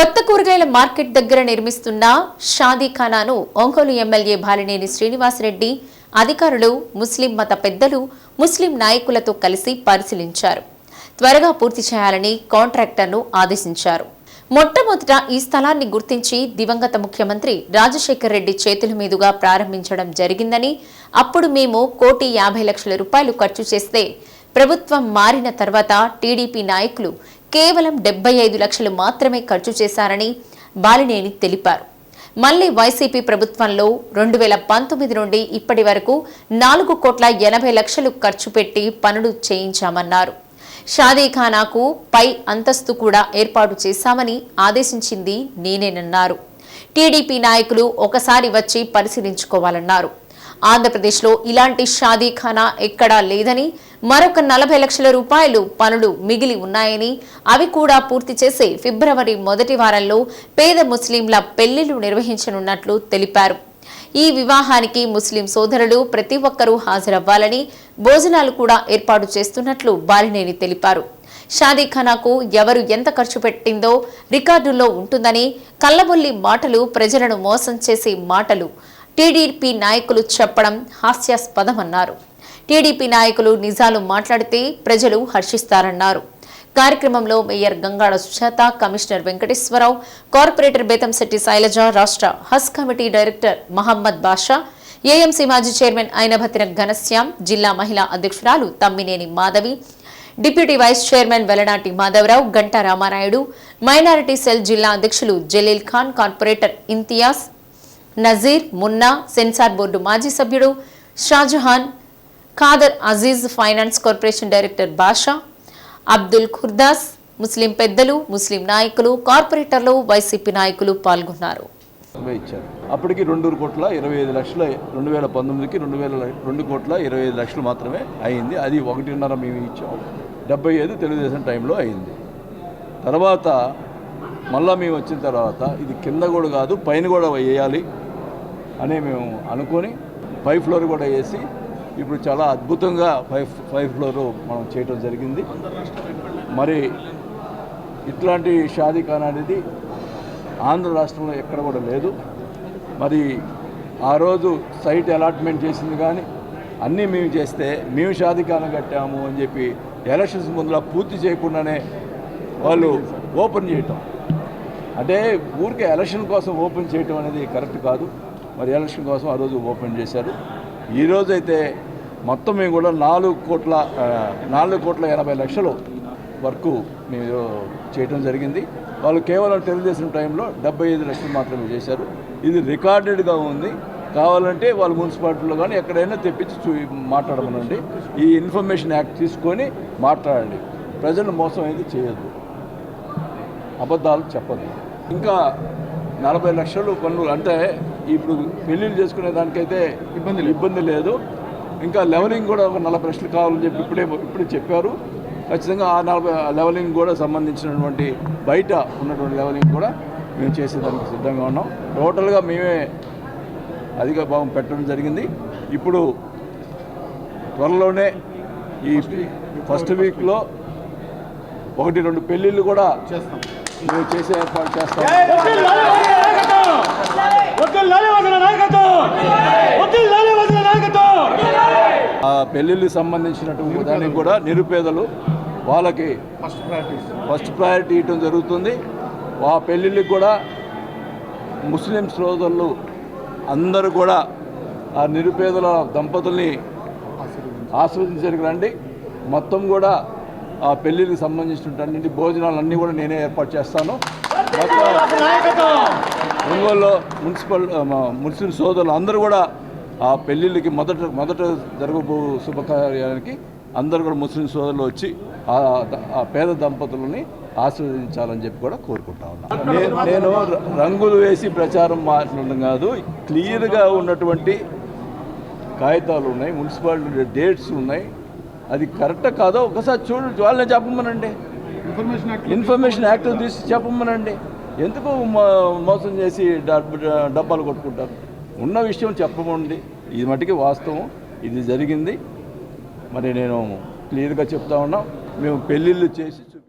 కొత్త కూరగాయల మార్కెట్ దగ్గర నిర్మిస్తున్న షాదీఖానాను ఒంగోలు ఎమ్మెల్యే బాలినేని శ్రీనివాసరెడ్డి అధికారులు ముస్లిం మత పెద్దలు ముస్లిం నాయకులతో కలిసి పరిశీలించారు. త్వరగా పూర్తి చేయాలని కాంట్రాక్టర్ను ఆదేశించారు. మొట్టమొదట ఈ స్థలాన్ని గుర్తించి దివంగత ముఖ్యమంత్రి రాజశేఖర్ రెడ్డి చేతుల మీదుగా ప్రారంభించడం జరిగిందని అప్పుడు మేము కోటి యాభై లక్షల రూపాయలు ఖర్చు చేస్తే ప్రభుత్వం మారిన తర్వాత టీడీపీ నాయకులు కేవలం డెబ్బై ఐదు లక్షలు మాత్రమే ఖర్చు చేశారని బాలినేని తెలిపారు. మళ్ళీ వైసీపీ ప్రభుత్వంలో రెండు వేల పంతొమ్మిది నుండి ఇప్పటి వరకు నాలుగు కోట్ల ఎనభై లక్షలు ఖర్చు పెట్టి పనులు చేయించామన్నారు. షాదీఖానాకు పై అంతస్తు కూడా ఏర్పాటు చేశామని ఆదేశించింది నేనేనన్నారు. టీడీపీ నాయకులు ఒకసారి వచ్చి పరిశీలించుకోవాలన్నారు. ఆంధ్రప్రదేశ్లో ఇలాంటి షాదీఖానా ఎక్కడా లేదని మరొక నలభై లక్షల రూపాయలు పనులు మిగిలి ఉన్నాయని అవి కూడా పూర్తి చేసి ఫిబ్రవరి మొదటి వారంలో పేద ముస్లింల పెళ్ళిళ్ళు నిర్వహించనున్నట్లు తెలిపారు. ఈ వివాహానికి ముస్లిం సోదరులు ప్రతి ఒక్కరూ హాజరవ్వాలని భోజనాలు కూడా ఏర్పాటు చేస్తున్నట్లు బాలినేని తెలిపారు. షాదీఖానాకు ఎవరు ఎంత ఖర్చు పెట్టిందో రికార్డుల్లో ఉంటుందని కల్లబొల్లి మాటలు ప్రజలను మోసం చేసే మాటలు టీడీపీ నాయకులు చెప్పడం హాస్యాస్పదమన్నారు. టీడీపీ నాయకులు నిజాలు మాట్లాడితే ప్రజలు హర్షిస్తారన్నారు. కార్యక్రమంలో mayor Gangada Sujatha commissioner Venkateswara Rao corporator Bethamsetti Sailaja రాష్ట్ర has committee director Mohammed Basha AMC మాజీ చైర్మన్ అయినభతిన ఘనశ్యాం జిల్లా మహిళా అధ్యక్షురాలు Tammineni Madhavi deputy vice chairman Velanati Madhava Rao Ganta Ramanaidu minority cell జిల్లా అధ్యక్షులు Jaleel Khan corporator Imtiaz Nazeer Munna censor board మాజీ సభ్యుడు Shahjahan Khader Aziz finance corporation director Basha Abdul Khurdas Muslim పెద్దలు ముస్లిం నాయకులు కార్పొరేటర్లు వైసీపీ నాయకులు పాల్గొన్నారు. ఇచ్చారు. అప్పటికి రెండు కోట్ల ఇరవై ఐదు లక్షల రెండు వేల పంతొమ్మిదికి రెండు వేల రెండు కోట్ల ఇరవై ఐదు లక్షలు మాత్రమే అయింది. అది ఒకటిన్నర మేము ఇచ్చాం. డెబ్బై ఐదు తెలుగుదేశం టైంలో అయింది. తర్వాత మళ్ళా మేము వచ్చిన తర్వాత ఇది కింద కూడా కాదు పైన కూడా వేయాలి అని మేము అనుకొని పై ఫ్లోర్ కూడా వేసి ఇప్పుడు చాలా అద్భుతంగా ఫైవ్ ఫైవ్ ఫ్లోర్ మనం చేయటం జరిగింది. మరి ఇట్లాంటి షాదీ ఖాన్ అనేది ఆంధ్ర రాష్ట్రంలో ఎక్కడ కూడా లేదు. మరి ఆ రోజు సైట్ అలాట్మెంట్ చేసింది కానీ అన్నీ మేము చేస్తే మేము షాదికానం కట్టాము అని చెప్పి ఎలక్షన్స్ ముందులా పూర్తి చేయకుండానే వాళ్ళు ఓపెన్ చేయటం. అంటే ఊరికే ఎలక్షన్ కోసం ఓపెన్ చేయటం అనేది కరెక్ట్ కాదు. మరి ఎలక్షన్ కోసం ఆ రోజు ఓపెన్ చేశారు. ఈరోజు అయితే మొత్తం మేము కూడా నాలుగు కోట్ల నాలుగు కోట్ల ఎనభై లక్షలు వరకు మేము చేయటం జరిగింది. వాళ్ళు కేవలం తెలుగుదేశం టైంలో డెబ్బై ఐదు లక్షలు మాత్రమే చేశారు. ఇది రికార్డెడ్గా ఉంది. కావాలంటే వాళ్ళు మున్సిపాలిటీలో కానీ ఎక్కడైనా తెప్పించి చూ మాట్లాడమనండి. ఈ ఇన్ఫర్మేషన్ యాక్ట్ తీసుకొని మాట్లాడండి. ప్రజలు మోసం అయితే చేయొద్దు. అబద్ధాలు చెప్పదు ఇంకా నలభై లక్షలు పన్నులు అంటే ఇప్పుడు పెళ్ళిళ్ళు చేసుకునే దానికైతే ఇబ్బంది ఇబ్బంది లేదు. ఇంకా లెవలింగ్ కూడా ఒక నలభై లక్షలు కావాలని చెప్పి ఇప్పుడే ఇప్పుడే చెప్పారు. ఖచ్చితంగా ఆ నలభై లెవలింగ్ కూడా సంబంధించినటువంటి బయట ఉన్నటువంటి లెవలింగ్ కూడా మేము చేసేదానికి సిద్ధంగా ఉన్నాం. టోటల్గా మేమే అధిక భావం పెట్టడం జరిగింది. ఇప్పుడు త్వరలోనే ఈ ఫస్ట్ వీక్లో ఒకటి రెండు పెళ్ళిళ్ళు కూడా మేము చేసే ఏర్పాటు చేస్తాం. ఆ పెళ్ళిళ్ళకి సంబంధించినటువంటి దానికి కూడా నిరుపేదలు వాళ్ళకి ఫస్ట్ ప్రయారిటీ ఇవ్వడం జరుగుతుంది. ఆ పెళ్ళిళ్ళకి కూడా ముస్లిం సోదరులు అందరూ కూడా ఆ నిరుపేదల దంపతుల్ని ఆస్వాదించడానికి రండి. మొత్తం కూడా ఆ పెళ్ళిళ్ళకి సంబంధించినటువంటి భోజనాలు అన్నీ కూడా నేనే ఏర్పాటు చేస్తాను. ఒంగోలులో మున్సిపల్ ఆ, మా ముస్లిం సోదరులు అందరూ కూడా ఆ పెళ్ళిళ్ళకి మొదట మొదట జరగబో శుభకార్యానికి అందరూ కూడా ముస్లిం సోదరులు వచ్చి ఆ పేద దంపతులని ఆశీర్వదించాలని చెప్పి కూడా కోరుకుంటా ఉన్నాను నేను రంగులు వేసి ప్రచారం మాట్లాడడం కాదు క్లియర్గా ఉన్నటువంటి కాగితాలు ఉన్నాయి మున్సిపాలిటీ డేట్స్ ఉన్నాయి. అది కరెక్ట్ కాదో ఒకసారి చూడు వాళ్ళని చెప్పమనండి. ఇన్ఫర్మేషన్ యాక్ట్ తీసి చెప్పమనండి. ఎందుకు మోసం చేసి డబ్బాలు కొట్టుకుంటారు? ఉన్న విషయం చెప్పకండి. ఇది మటుకి వాస్తవం. ఇది జరిగింది. మరి నేను క్లియర్గా చెప్తా ఉన్నాం మేము పెళ్ళిళ్ళు చేసి చూపిస్తాం.